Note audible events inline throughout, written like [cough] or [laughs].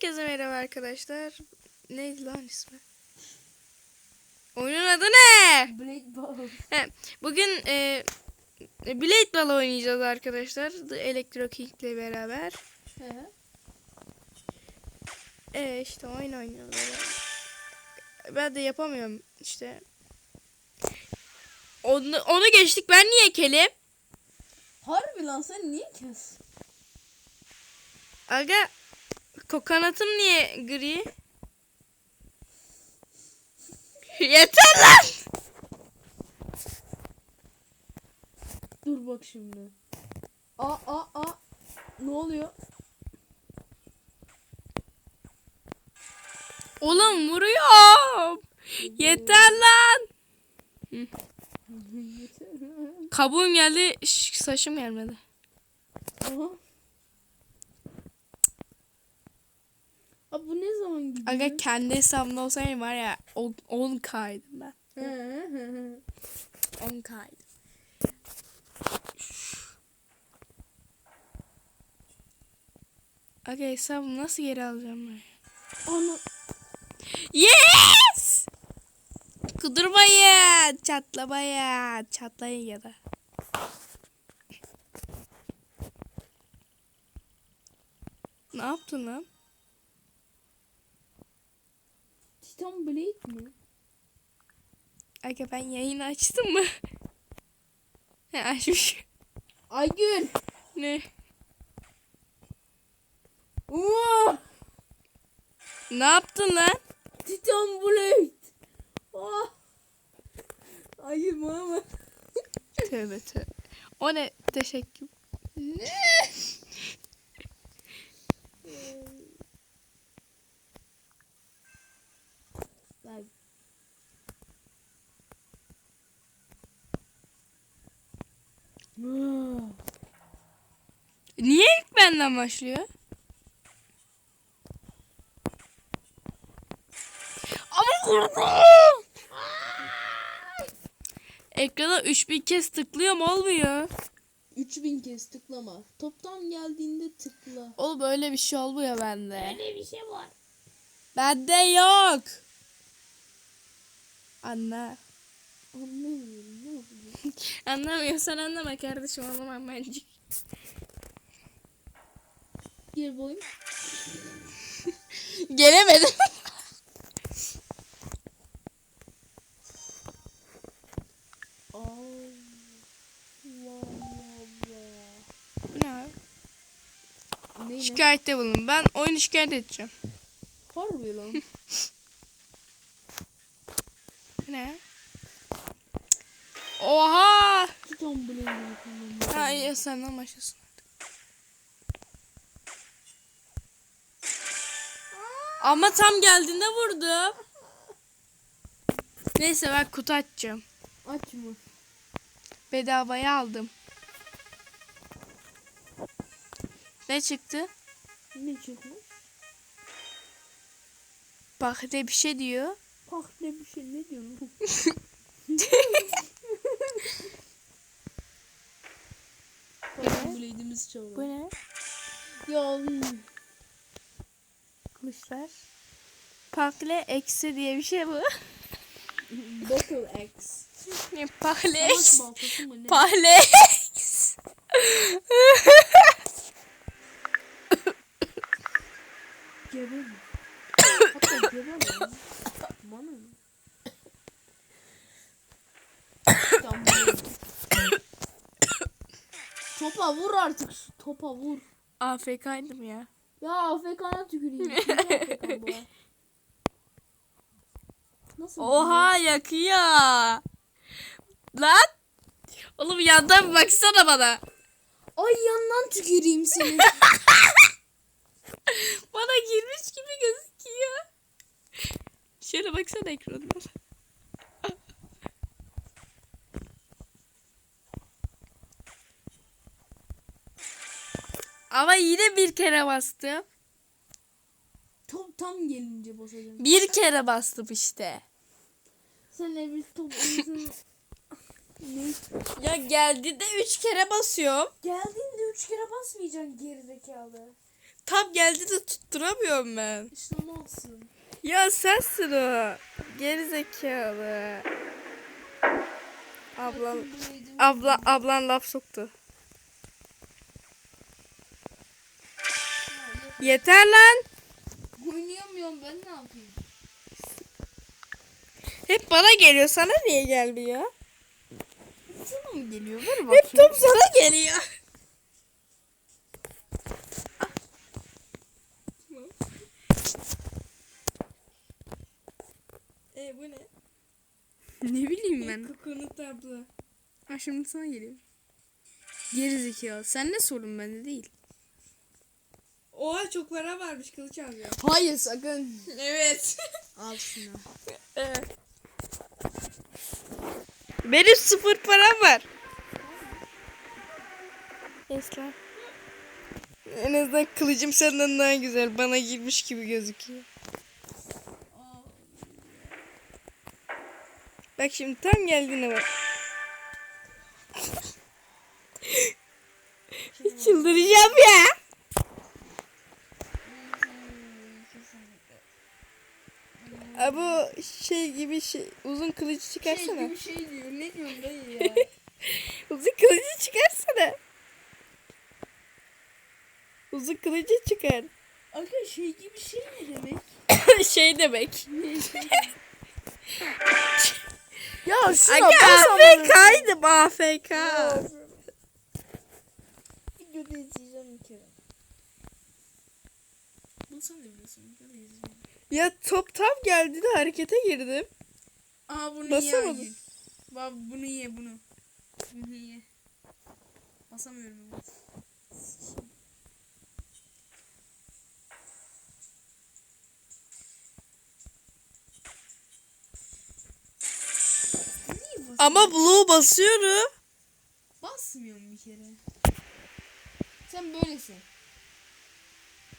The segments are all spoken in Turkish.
Herkese merhaba arkadaşlar. Neydi lan ismi? Oyunun adı ne? Blade Ball. He, bugün e, Blade Ball oynayacağız arkadaşlar. The Electro King ile beraber. He. E işte oyun oynuyoruz. Ben de yapamıyorum işte. Onu, onu geçtik. Ben niye kelim? Harbi lan sen niye kes? Aga kokonatım niye gri? [laughs] Yeter lan! Dur bak şimdi. Aa aa aa. Ne oluyor? Oğlum vuruyorum. Yeter lan. [laughs] Kabuğum geldi, şş, saçım gelmedi. Aha. Bu ne zaman gidiyor? Aga kendi hesabımda olsaydı var ya 10 kaydım ben. He, he, he. 10 kaydım. Aga hesabımı nasıl geri alacağım ben? Ana. Yes! Kudurmayın, çatlamayın, çatlayın ya da. Ne yaptın lan? Titan Blade mi? Aga ben yayını açtım mı? [laughs] He açmış. Aygül. Ne? Oo! Ne yaptın lan? Titan Blade. Ah. Hayır mama. Tövbe tövbe. O ne? Teşekkür. Ne? [laughs] Ah. [gasps] Niye ilk benden başlıyor? Ama vurdum. Ekrana 3000 kez tıklıyorum olmuyor. 3000 kez tıklama. Toptan geldiğinde tıkla. Oğlum öyle bir şey olmuyor bende. Öyle bir şey var. Bende yok. Anla. Anlamıyorum? Anlamıyorsan anlama kardeşim anlamam bence. Gir boyum. [laughs] Gelemedim. Şikayette bulun. Ben oyunu şikayet edeceğim. Harbi lan. [laughs] Ne? Oha! Ha iyi senden başlasın. Ama tam geldiğinde vurdum. Neyse ben kutu açacağım. Aç mı? Bedavaya aldım. Ne çıktı? Ne çıkmış? Bak ne bir şey diyor. Ne bir şey ne diyorsun? [laughs] Blade'imiz Bu çalıyor. ne? Ya. Kılıçlar. Pakle eksi diye bir şey bu. [laughs] Battle X. Ne mı ne? Pakle eksi. Gebe mi? Hatta gebe lan. [laughs] Bana. Topa vur artık. Topa vur. AFK'ydım ya. Ya AFK'na tüküreyim. [laughs] AFK? Nasıl? Oha yakıyor. Lan. Oğlum yandan baksana bana. Ay yandan tüküreyim seni. [laughs] Bana girmiş gibi gözüküyor. Şöyle baksana ekranına. Ama yine bir kere bastım. Top tam gelince basacağım. Bir kere bastım işte. Sen Ebru top ne? Ya geldiğinde üç kere basıyorum. Geldiğinde üç kere basmayacaksın gerizekalı. tam geldi de tutturamıyorum ben. İşte malsın. Ya sensin o. Geri zekalı. Buraydı. abla, ablan laf soktu. Yeter lan. Oynayamıyorum ben ne yapayım? Hep bana geliyor. Sana niye gelmiyor? Sana mı geliyor? Ver Hep top sana geliyor. E bu ne? Ne bileyim ben. [laughs] Kokonu tablo. Ha şimdi sana geliyor. Geri zekalı. Sen ne sorun bende değil. Oha çok para varmış kılıç alıyor. Hayır sakın. Evet. [laughs] Al şunu. evet. Benim sıfır param var. Esra. En azından kılıcım senden daha güzel. Bana girmiş gibi gözüküyor. Bak şimdi tam geldiğine bak. Çıldıracağım ya. Aa, bu şey gibi şey uzun kılıcı çıkarsana. Şey gibi şey diyor. Ne diyorsun dayı ya? [laughs] Uzun kılıcı çıkarsana. Uzun kılıcı çıkar. Aga şey gibi şey ne demek? [coughs] şey demek. [laughs] Ya şuna Aga AFK'ydım AFK. Videoda izleyeceğim bir kere. Bunu sen de biliyorsun. Videoda izliyorum. Ya top tam geldi de harekete girdim. Aa bunu Basamadım. ye. Bak bunu ye bunu. Bunu ye. Basamıyorum ben. Niye bas Ama blue basıyorum. basmıyorum bir kere. Sen böylesin.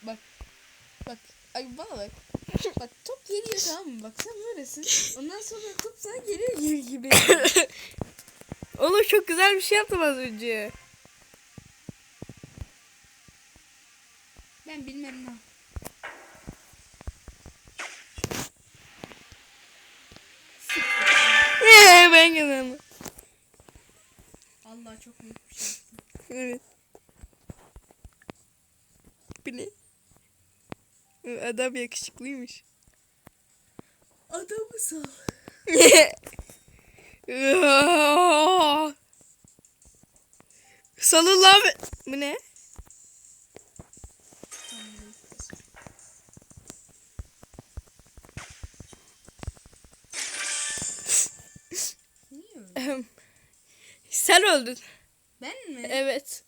Bak. Bak. Ay bana bak. Bak top geliyor tamam mı? Bak sen böylesin. Ondan sonra top sana geliyor gibi gibi. [laughs] Oğlum çok güzel bir şey yaptım az önce. Ben bilmem ne. Allah çok büyük bir şey yaptım. Evet. Bu ne? Adam yakışıklıymış. Adamı sal. [laughs] Salın lan. Bu ne? Niye öyle? Sen öldün. Ben mi? Evet.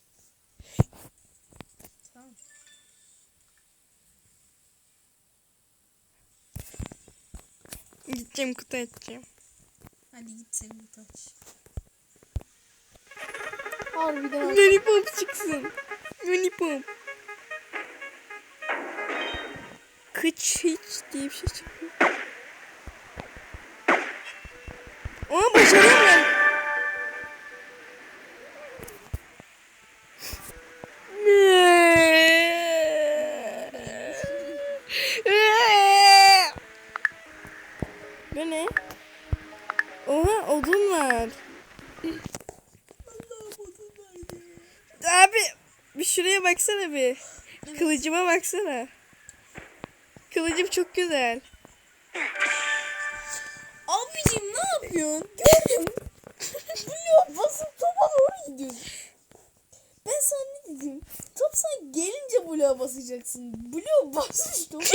Tamam. Gideceğim kutu açacağım. Hadi git sen bir taç. Harbiden. Lollipop çıksın. Lollipop. Kıç hiç diye bir şey çıkıyor. Ama başaramıyorum. Bu Abi bir şuraya baksana bir. Kılıcıma baksana. Kılıcım çok güzel. Abicim ne yapıyorsun? Gördün. [laughs] Blue basıp topa doğru gidiyorsun. Ben sana ne dedim? Top sana gelince bloğa basacaksın. Blue basmış topa.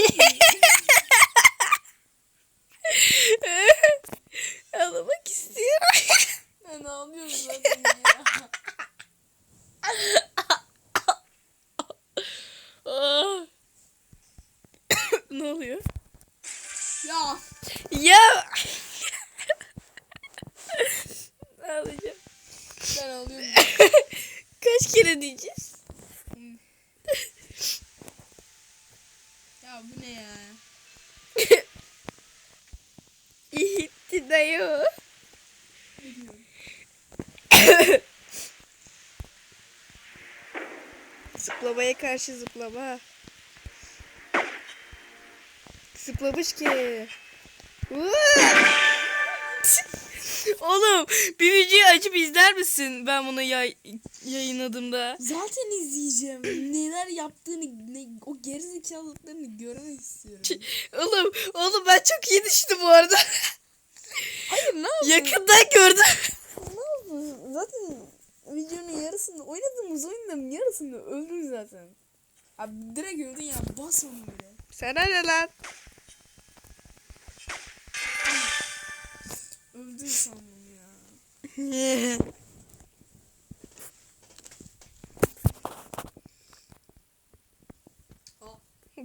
[laughs] Ağlamak istiyorum. [laughs] Ben ağlıyorum [laughs] zaten ya. Ah. [coughs] ne oluyor? Ya. Ya. Ağlayacağım. Ben ağlıyorum. [laughs] Kaç kere diyeceğiz? Ya bu ne ya? İyitti dayı. Zıplamaya karşı zıplama. zıplamış ki. Oğlum bir videoyu açıp izler misin? Ben bunu yay yayınladığımda. Zaten izleyeceğim. Neler yaptığını, ne, o gerizekalılıklarını görmek istiyorum. Oğlum, oğlum ben çok iyi düştüm bu arada. Hayır ne yapıyorsun? Yakından gördüm. Ne yapıyorsun? Zaten videonun yarısında oynadığımız oyunların yarısında öldün zaten. Abi direkt öldün ya bas onu bile. Sana ne lan? Öldün sandım ya. [laughs]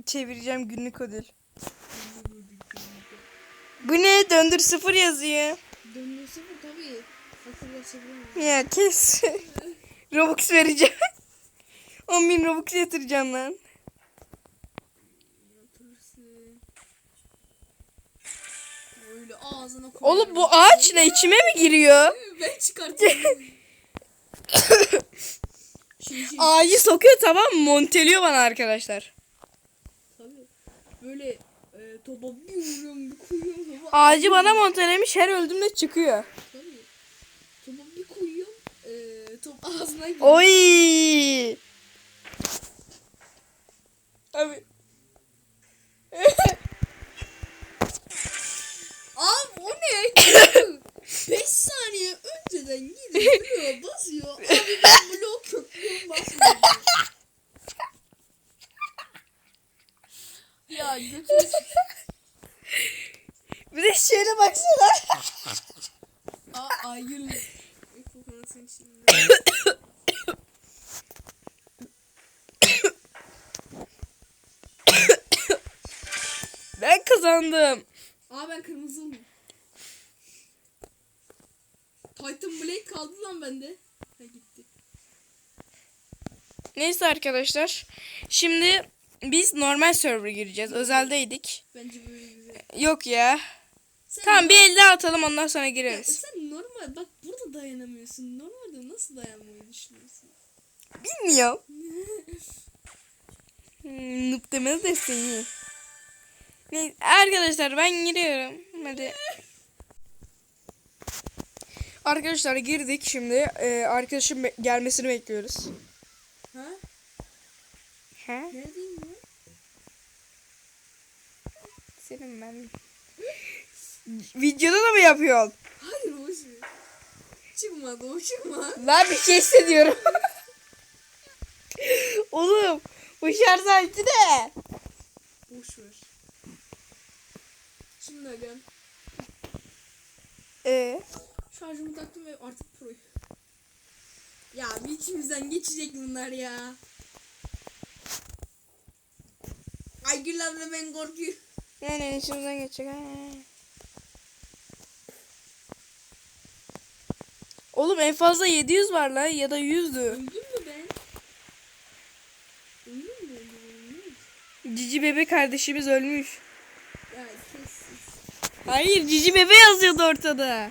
Çevireceğim günlük ödül. Bu ne? Döndür sıfır yazıyor. Döndün sıfır tabii. Hatırla çeviremiyorum. Ya kes. [laughs] Robux vereceğim. [laughs] 10 bin Robux yatıracağım lan. Yatırsın. Öyle ağzına. Oğlum bu ağaç ne? içime mi giriyor? [laughs] Ben çıkartıyorum. Ağacı sokuyor tamam mı? Monteliyor bana arkadaşlar. tabii. Böyle e, topa bir vuruyorum bir koyuyorum. Ağacı bana montelemiş her öldüğümde çıkıyor. Tabii. Topa bir koyuyorum. E, top ağzına giriyor. Oy! Abi. Abi o ne? 5 saniye önceden gidip bloğa basıyor. Abi ben bloğu köklüyorum basmıyorum. ya götür. Bir de şöyle baksana. Aa aygırlı. Seni şimdi. Ben kazandım. Aa ben kırmızı mı? Titan Blade kaldı lan bende. Ha gitti. Neyse arkadaşlar. Şimdi biz normal server gireceğiz. Özeldeydik. Bence böyle güzel. Yok ya. Sen Tamam bir elde atalım ondan sonra Ya gireriz. sen normal bak burada dayanamıyorsun. Normalde nasıl dayanmayı düşünüyorsun? Bilmiyorum. [laughs] Hmm, Noob demez de seni. Neyse, arkadaşlar ben giriyorum. Hadi. Arkadaşlar girdik şimdi. Ee, arkadaşım be- gelmesini bekliyoruz. Ha? He? Neredeyim ya? Senin ben. Videoda da mı yapıyorsun? Hayır boş ver. Çıkmadı o çıkmadı. Lan bir şey hissediyorum. Oğlum bu şarj aleti de. Boş ver. Şimdi agam. Ee, Şarjımı taktım ve artık pro. Ya bir içimizden geçecek bunlar ya. Aygül abla ben korkuyorum. yani içimizden geçecek. ha. Oğlum en fazla 700 var lan ya da 100'dü. Öldüm mü ben? Öldüm mü? Cici bebe kardeşimiz ölmüş. Ya. Hayır cici bebe yazıyordu ortada.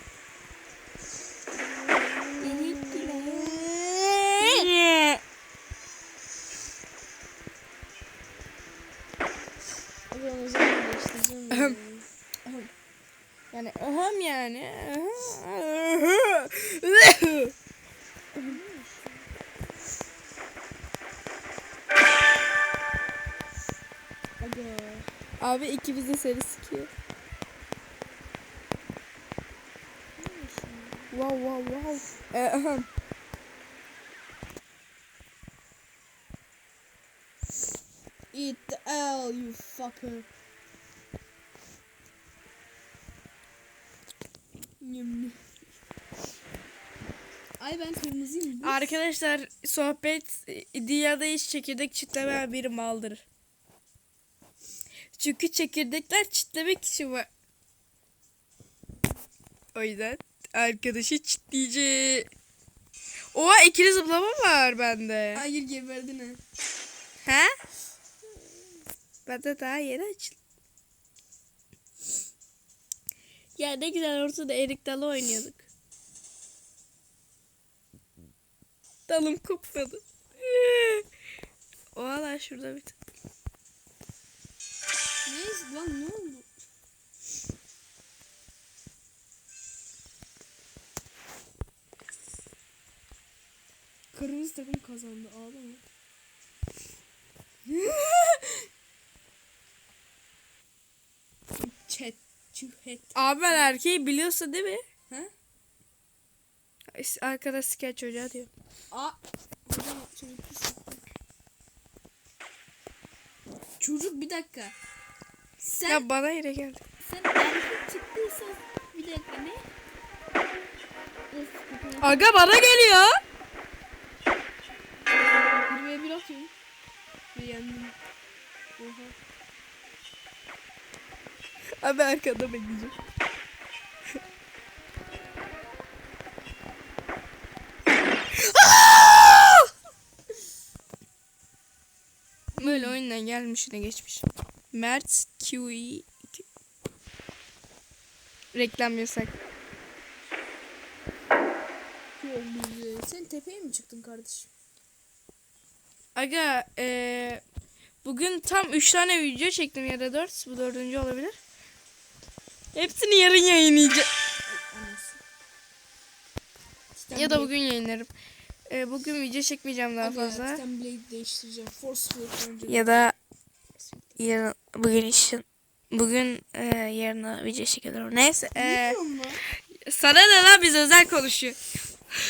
Abi ikimiz de seni sikiyor. Wow wow wow. Ee. Eat the L you fucker. Ay ben kırmızıyım. Arkadaşlar sohbet dünyada hiç çekirdek çitlemeyen biri maldır. Çünkü çekirdekler çitlemek için var. O yüzden arkadaşı çitleyecek. Oha ikili zıplama var bende. Hayır geberdin ha. Ha? Bende daha yeni açıldı. Ya ne güzel ortada erik dalı oynuyorduk. Dalım kopmadı. [laughs] O hala şurada bir tane. Neyse lan ne oldu? Kırmızı takım kazandı. Ağlama. Chat. Chat. Abi ben erkeği biliyorsa değil mi? Ha? Arkada skeç çocuğa diyor. Aa. Çocuk bir dakika. Sen Ya bana yine geldi. sen erkek çıktıysa bir dakika ne? Aga bana geliyor. Ve bir atıyorum. Ve yendim. Oha. Abi arkada bekleyeceğim. Böyle oyundan gelmiş de geçmiş. Mert QE Reklam yasak. Sen tepeye mi çıktın kardeşim? Aga eee, bugün tam 3 tane video çektim ya da 4. Bu dördüncü olabilir. Hepsini yarın yayınlayacağım. Ya da bugün yayınlarım. Eee, bugün video çekmeyeceğim daha Aga, fazla. Titan Blade değiştireceğim. Force Field önce. Ya da yarın bugün için bugün e, yarına video çekiyorum. Neyse. e, sana ne lan biz özel konuşuyor.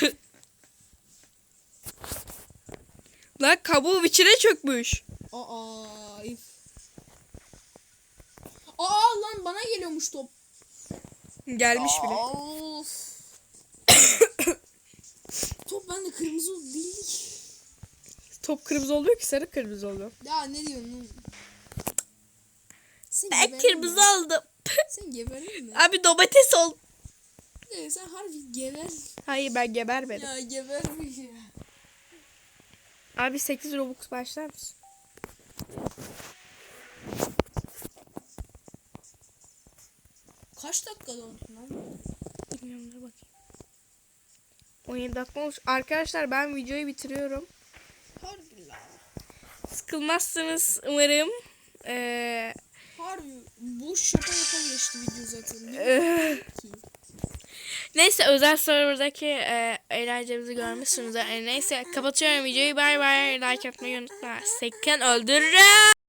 [laughs] lan kabuğu içine çökmüş. Aa. Aa lan bana geliyormuş top. Gelmiş bile. Of. [coughs] top bende kırmızı değil. Top kırmızı oluyor ki sarı kırmızı oluyor. Ya ne diyorsun? Sen Ben kırmızı mi? oldum. Sen geberdin mi? Abi domates ol. Ee, sen harbi geber. Hayır ben gebermedim. Ya gebermiş ya. Abi 8 Robux başlar mısın? Kaç dakika döndün lan? Bilmiyorum dur bakayım. 17 dakika olmuş. Arkadaşlar ben videoyu bitiriyorum. Harbi lan. Sıkılmazsınız umarım. Ee, bu şaka yapa geçti video zaten. Ee. Neyse özel serverdaki e, eğlencemizi görmüşsünüz. E, neyse kapatıyorum videoyu. Bay bay. Like atmayı unutma. Sakın öldürürüm.